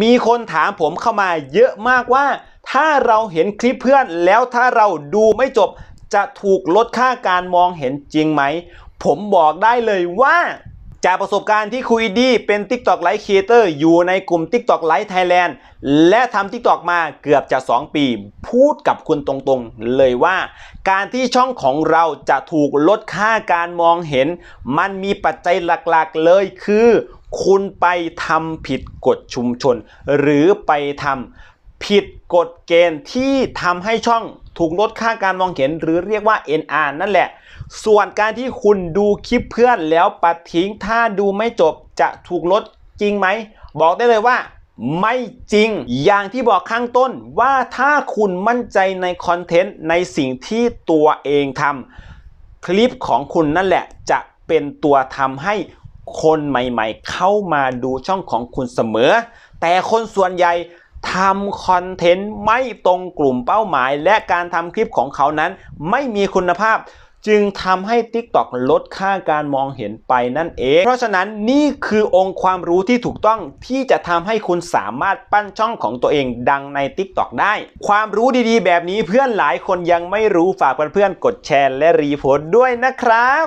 มีคนถามผมเข้ามาเยอะมากว่า ถ้าเราเห็นคลิปเพื่อนแล้วถ้าเราดูไม่จบจะถูกลดค่าการมองเห็นจริงไหม ผมบอกได้เลยว่า จากประสบการณ์ที่คุยดีเป็น TikTok Live Creator อยู่ในกลุ่ม TikTok Live Thailand และทำ TikTok มาเกือบจะ 2 ปี พูดกับคุณตรงๆ เลยว่า การที่ช่องของเราจะถูกลดค่าการมองเห็น มันมีปัจจัยหลักๆเลยคือ คุณไปทำผิดกฎชุมชน หรือไปทำผิดกฎเกณฑ์ที่ทำให้ช่องถูกลดค่าการมองเห็นหรือเรียกว่า NR นั่นแหละ ส่วนการที่คุณดูคลิปเพื่อนแล้วปัดทิ้งถ้าดูไม่จบจะถูกลดจริงไหม บอกได้เลยว่าไม่จริง อย่างที่บอกข้างต้นว่าถ้าคุณมั่นใจในคอนเทนต์ในสิ่งที่ตัวเองทำคลิปของคุณนั่นแหละจะเป็นตัวทำให้ คนใหม่ๆ เข้ามาดูช่องของคุณเสมอ แต่คนส่วนใหญ่ทำคอนเทนต์ไม่ตรงกลุ่มเป้าหมาย และการทำคลิปของเขานั้นไม่มีคุณภาพ จึงทำให้ TikTok ลดค่าการมองเห็นไปนั่นเอง เพราะฉะนั้นนี่คือองค์ความรู้ที่ถูกต้องที่จะทำให้คุณสามารถปั้นช่องของตัวเองดังใน TikTok ได้ ความรู้ดีๆ แบบนี้เพื่อนหลายคนยังไม่รู้ฝากเพื่อนๆกดแชร์และรีโพสต์ด้วยนะครับ